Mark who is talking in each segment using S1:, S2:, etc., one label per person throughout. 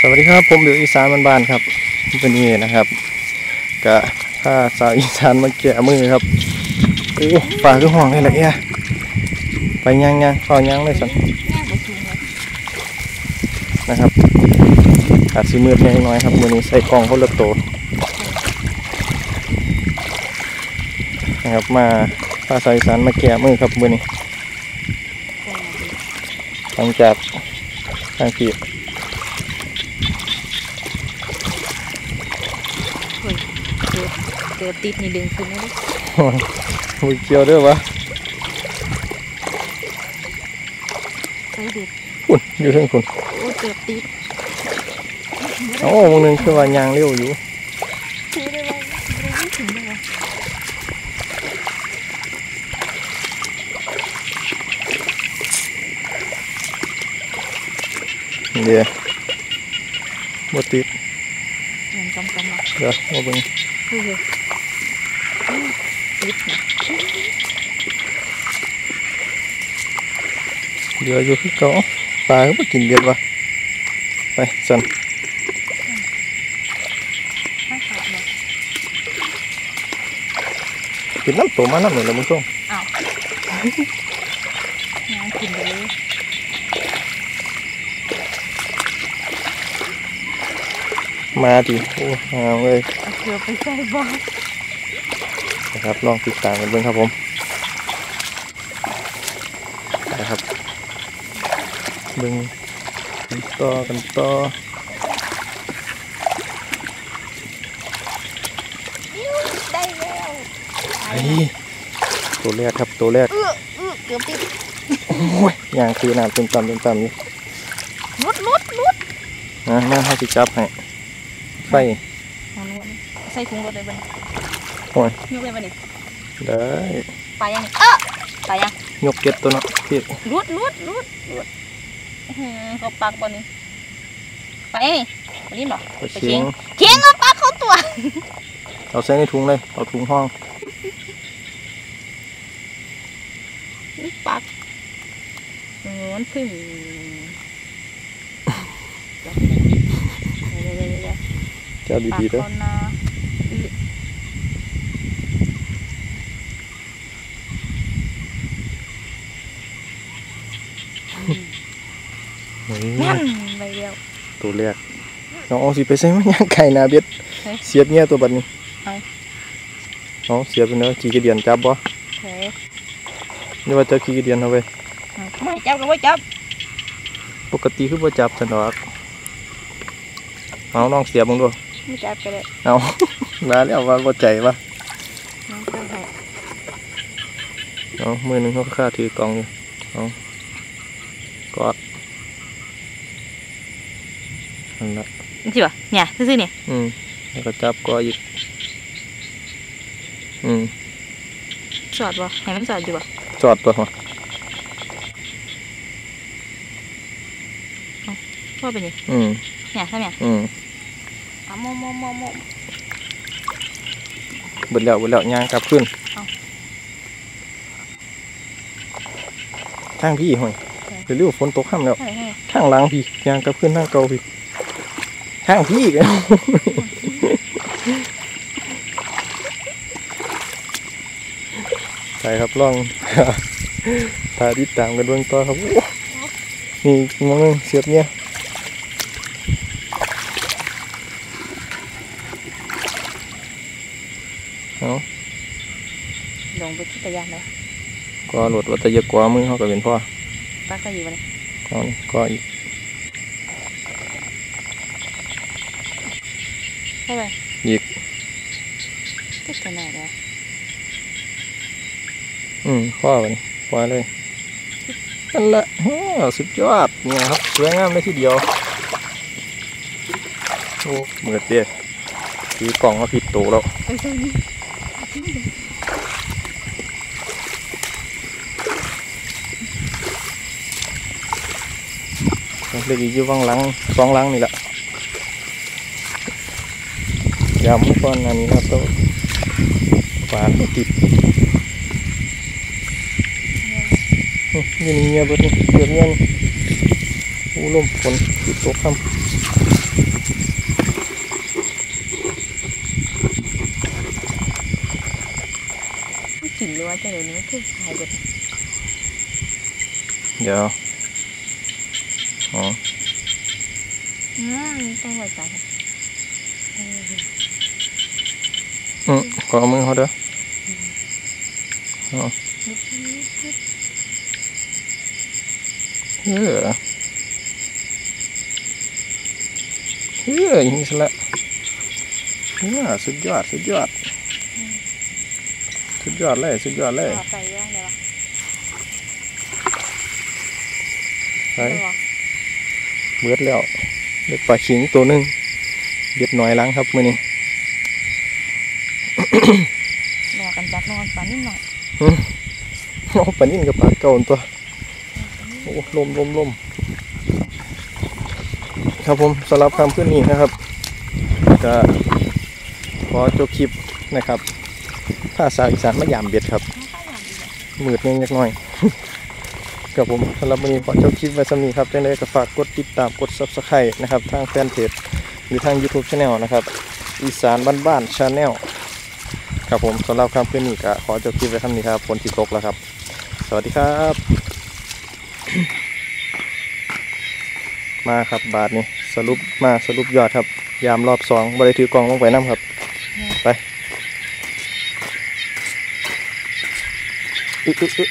S1: สวัสดีครับผมเดืออีสานบ้านๆครับวันนี้นะครับกะถ้าสาวอีสานมาแกะมือครับโอ้ปลาคือห้องนี่แหละเอ้ยไปย่างย่างเฝ้าย่างเลยสันนะครับอาจสีมืดแน่น้อยครับวันนี้ใส่กล่องคนละโตนะครับมาพาสาวอีสานมาแกะมือครับวันนี้หลังจากทางที่
S2: เฮ้ยเกือบเกือบติดนี่ดึงขึ้นได้ดิ
S1: มือเกี่ยวเด้วยวะ
S2: ใส่เด็ด
S1: คุณอยู่เทั้งคุณ
S2: โอ้เกือบติด
S1: โอ้วงหนึงคือว่ายางเร็วอยู่
S2: ถือได้ไว้ไม่ถึงได้ไว้
S1: เดี๋ยวบ่ติด
S2: ยังกำกำมา
S1: เดี๋ยวมาเบิ่ง
S2: เฮ้ยเฮ้ยอื้ อติดนะ
S1: เดี๋ยวอยู่คือเก่าปลาก็บ่กินเบ็ด ครับลองติดตามกันเบิ่งครับผมนะครับเบิ่งกันต่อกันต่อ
S2: ได้แล้ว
S1: เฮ้ยตัวแรกครับตัวแรก
S2: เออเออเกือบติด
S1: โอ้ยยางตีน้ำเต็มตำเต็มตำนี่
S2: ลุดลุดลุด
S1: นะมาให้สิจับให้ไฟ
S2: เอาหนูนี่ใส่ถุงรถเลยบัดน
S1: โอ้ย
S2: ยกเลยบัดนี้
S1: ได้
S2: ไปยังนี่เออไปยัง
S1: ยกเก็ตตัวเนาะพี่
S2: รูดรูดรูดรูดอื้อหือเขาปักบอลนี่ไปนี่ไปนี่บ่
S1: ไป
S2: ไป
S1: เชี
S2: เชี
S1: ย
S2: ย
S1: ง
S2: งเชียงเอาปักเข้าตัว
S1: เอาใส่ในถุงเลยเอาถุงห้อง
S2: ปักโอ้มันพึ่งเดี๋ยวเดี๋ยวเดี๋ยวเดี๋ยว
S1: เจ้า
S2: ปัก
S1: ดีๆเด้อ
S2: เขานาอื้อ
S1: เฮ้ย
S2: นั่นไปเดียว
S1: ตัวแรกน้องเอาสิไปใส่มันย่างไก่นาเบ็ด
S2: เฮ้ย
S1: เสียบเนี่ยตัวบัดนี้
S2: เอา
S1: เอาเสียบไปเนาะขี่กระเดียนจับบ่
S2: เฮ้ย
S1: นี่ว่าเจะขี่กระเดียนเอาไป
S2: ไม่จับก็ไม่จับ
S1: ปกติคือบ่จับซั่นดอกเอาน้องเสียบมึงดู
S2: ไม่จับก็ได้
S1: เอามาแล้วว่าบ่ใจวะ
S2: น้องก็ให้
S1: เอามือหนึงเขาค่าถือกล่องอยู่เอากอด นั่นละ
S2: นี่สิบ่เนี่ยซื่อๆนี่
S1: อืมแล้วก็จับกออีกอืม
S2: สอดบ่ให้มันสอดอยู่บ่
S1: จอดตัวหัว
S2: ว่าเป็นยัง
S1: อืม
S2: เนี่ยใช่ไหม
S1: อืม
S2: อะโมโมโมโม
S1: เบิดแล้วเบิดแล้วย่างกลับขึ้น
S2: เอา
S1: ทางพี่ห่วยเร็วๆฝนตกค่ำแล้ว
S2: เฮ้ยเฮ้ย
S1: ทางหลังพี่ย่างกลับขึ้นทางเก่าพี่ ทางพี่กันใช่ครับลองตาติดตามกันเบื้องต่อครับโอ้นี่มองหนึงเสียบเนี่ยเอา
S2: ลงไปที่ตะยานเลย
S1: ก็หลดวัตยกว่ามือเขาก็เป็นพ่อ
S2: ปักก็อยู่บ่นี่
S1: เอานี่ก็อีก
S2: เข้าไป
S1: อีก
S2: ก็ตัวไหนเด้อ
S1: อืมพ่อไปนี่ปล่อยเลยนั่นแหละโอ้สุดยอดเนี่ยครับสวยงามเลยทีเดียวโอ้เหมือนเตี้ยสีกล่องมาผิดตัวแล้ว
S2: ไปตัวนี้
S1: เล็กอีกอยู่วางหลังสองหลังนี่แหละ gamo pa namin to paano tip hmm, niya ba't yung pun gitu kan. Ya. Oh. Hmm tunggu sebentar. อู้ลมฝนติดตกค่ำ
S2: แต่เดี๋ยวนี้คือหายไป
S1: เดี๋ยวอ๋อ
S2: อืมต้องไว้ใจครับ
S1: อืมขอเอามือเขาเด้ออ๋อเออเอออย่างนี้ซะละเออสุดยอด สุดยอด สุดยอดเลย สุดยอดเลย
S2: ใส่ย่างเลยวะ
S1: ไป
S2: ได้ปะ
S1: เบิดแล้วเด็กปลาขิงตัวหนึ่งเบ็ดหน่อยหล้างครับมือนี้
S2: รอกันจักนอนฝันนิดหน่อย
S1: โอ้ปลานิ่นกับปลาเก่าตัวโอ้ลมลมลมครับผมสำหรับคำขึ้นนี้นะครับ ก็ขอจบคลิปนะครับภาษาอีสานมะยามเบ็ดครับมืดนิดหน่อยกับผมสำหรับวันนี้ขอจบคลิปไว้สำนีครับจังไดก็ฝากกดติดตามกด subscribe นะครับ ทางแฟนเพจหรือทาง YouTube c h anel นะครับ อีสานบ้านๆ Channel ครับผมสำหรับคำขึ้นนี้ก็ขอจบคลิปไว้สำนี้ครับฝนที่ตกแล้วครับ สวัสดีครับ มาครับบาทนี้สรุปมาสรุปยอดครับ ยามรอบสองบริถือกล่องลงไปน้ำครับ ไปอึ๊ะอึ๊ะอึ๊ะ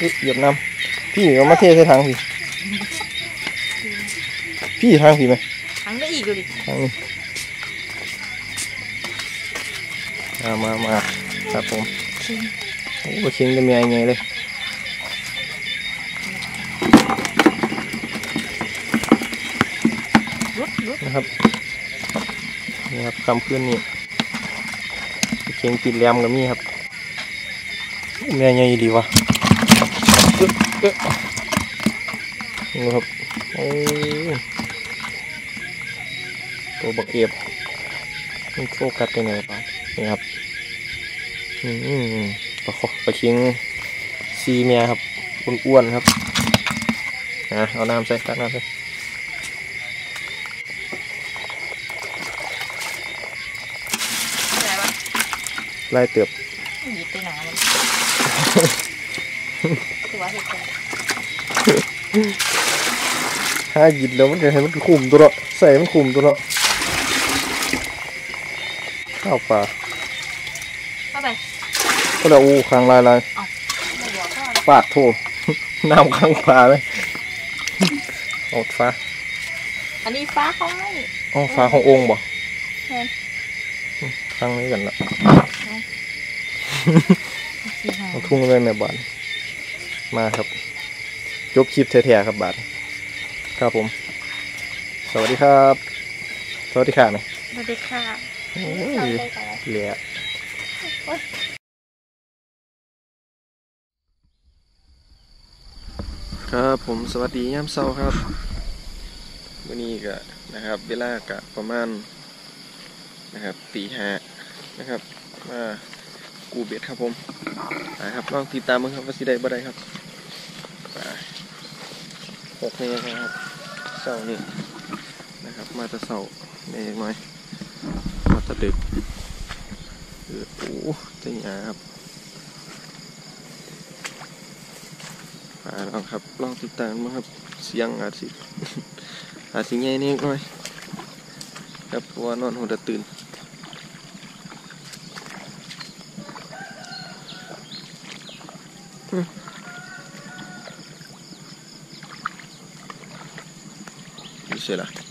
S1: อึ๊ะเหยียบน้ำพี่เอามาเทใส่ถังพี่พี่ทางพี่ไหม
S2: ทั้งได้อีกดูดิ
S1: ทางนี้ มามามาครับผมโอ้ชิงจะมีอะไรไงเลย
S2: รุดรุด
S1: นะครับนี่ครับคำพื้นนี่เชียงติดแหลมกับมีครับแม่ใหญ่ดีวะเอ๊ะเอ๊ะนี่ครับโอ้ยตัวบักเอียบมันโฟกัสได้ไงบ้างนี่ครับอืมปลาคอปลาเชียงซีเมียครับอ้วนๆครับอะเอาน้ำใส่ตักน้ำใส่
S2: อะไรวะ
S1: ไล่เติบ
S2: หยิบไปหนามันคือว่าเหตุการณ์
S1: ถ้าหยิบแล้วมันจะให้มันคุมตัวเนาะใส่มันคุมตัวเนาะ ข้าวปลา
S2: เข้าไป
S1: ก็แล้วอู้ค้างลายลาย
S2: ไม่บอกก็
S1: ปาดโถน้ำค้างปลาเลยอดฟ้า
S2: อันนี้ฟ้าเขาให้
S1: อ๋อฟ้าขององค์บ่
S2: แม่น
S1: ค้างนี้กันละ
S2: สี่ห้า
S1: เอาทุ่งเลยแม่บานมาครับ จบคลิปแท้ๆครับบาทครับผม สวัสดีครับ สวัสดีค่ะนะ
S2: สวัสดีค่ะ
S1: เหลียครับผมสวัสดียามเช้าครับวันนี้ก็นะครับ เวลากะประมาณนะครับตีห้านะครับมากูเบ็ดครับผมนะครับลองติดตามมั้งครับว่าสิได้บ่ได้ครับหกเมตรครับเสานี่นะครับ มาแตะเสาเมฆหน่อย มาแตะดึกโอ้จะหยาครับมาลองครับ ลองติดตามมั้งครับ เสียงอาจสิอาจสิใหญ่นิดหน่อย ครับเพราะว่านอนหัวตะตื่นอยู่เสียละ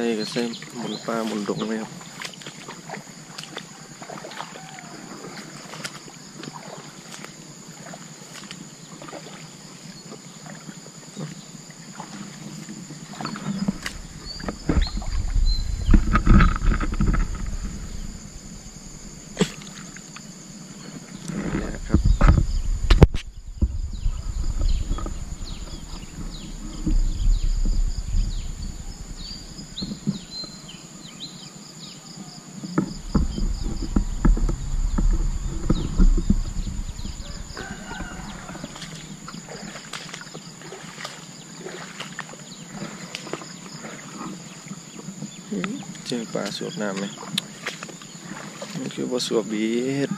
S1: ใส่ก็ใส่หมุนปลาหมุนดงไหมครับนี่ครับ เจอปลาสวบน้ำไหมมันคือบ่สวบบีด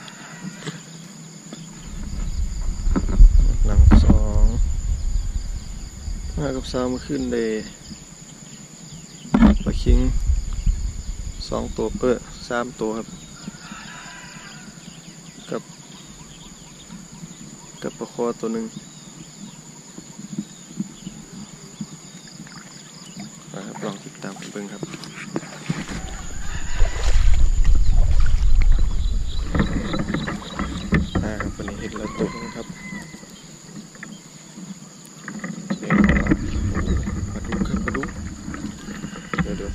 S1: หลังสองมากับสาวมาขึ้นเลยปลาคิงสองตัวเปิดสามตัวครับ กับ กับปลาคอตัวหนึ่งนะครับลองติดตามเบิ่งครับ อ่าวันนี้เห็นแล้วตัวนึงครับเดี๋ยวมาดูครับมาดูเดี๋ยวเดี๋ยว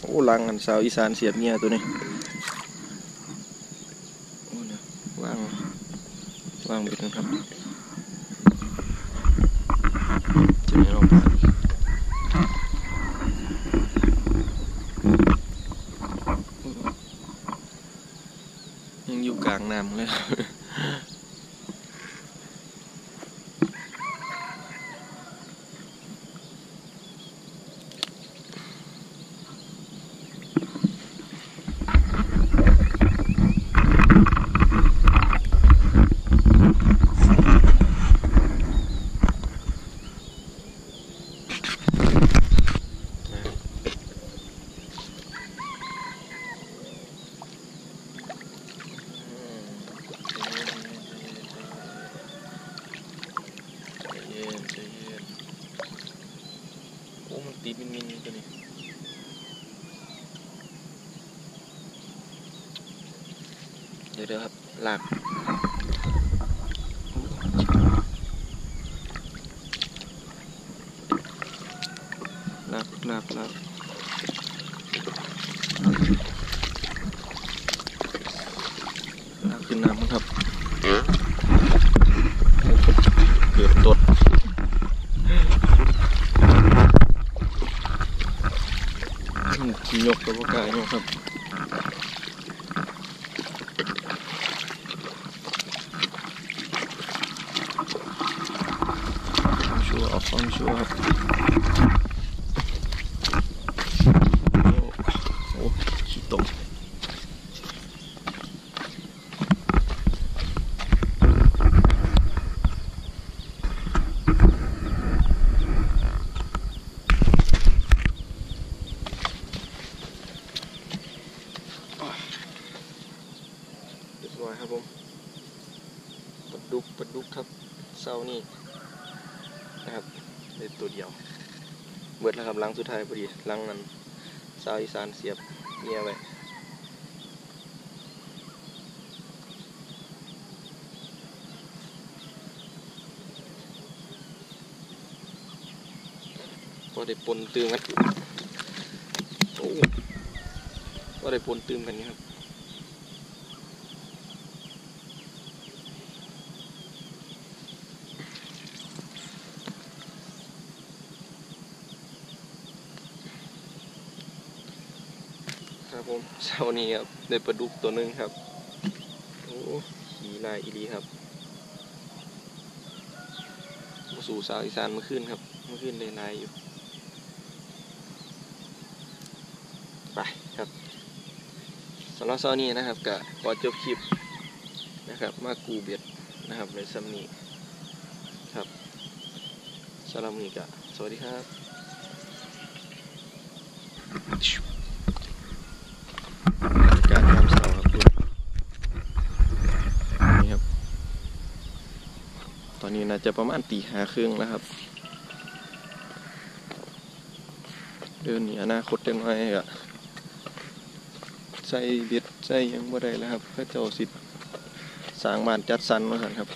S1: โอ้ ลังอันสาวอีสานเสียบเมียตัวนี้โอ้เนี่ยวางวางไปกันครับจะไม่ลงผ่านยังอยู่กลางน้ำเลย ใจเย็นใจเย็นโอ้ มันติดมินมินตัวนี้ เดี๋ยวเดี๋ยวครับลากลากลากลากลากขึ้นน้ำครับ เกือบตดอืมยกกับว่ากล้ายกครับ ความชัวร์ ออกครับโอ้โอ้ขี้ตกเรียบร้อยครับผมปลาดุกปลาดุกครับเสานี่นะครับ ได้ตัวเดียว เบิดแล้วครับลังสุดท้ายพอดีลังนั้นสาวอีสานเสียบเมียไว้พอได้ปนตืมกันโอ้พอได้ปนตืมกันนี่ครับ ครับ ผมเช้านี้ครับได้ปลาดุกตัวหนึ่งครับ โอ้ขี่ลายอีดีครับมาสู่สาวอีสานเมื่อคืนครับเมื่อคืนเลยลายอยู่ ไปครับสำหรับเช้านี้นะครับก็ขอจบคลิปนะครับ มากูเบียดนะครับในซัมนี้ครับสำหรับนี้ก็สวัสดีครับการทำเสาครับคุณนี่ครับ ตอ น่าจะประมาณตีหาครึ่งแล้วครับ เดินหนีอนาคตเต็มไปอะใส่เบ็ดใส่ยังบ่ได้แล้วครับเพื่อเจ้าสิสร้างบ้านจัดสรรมาสันครับ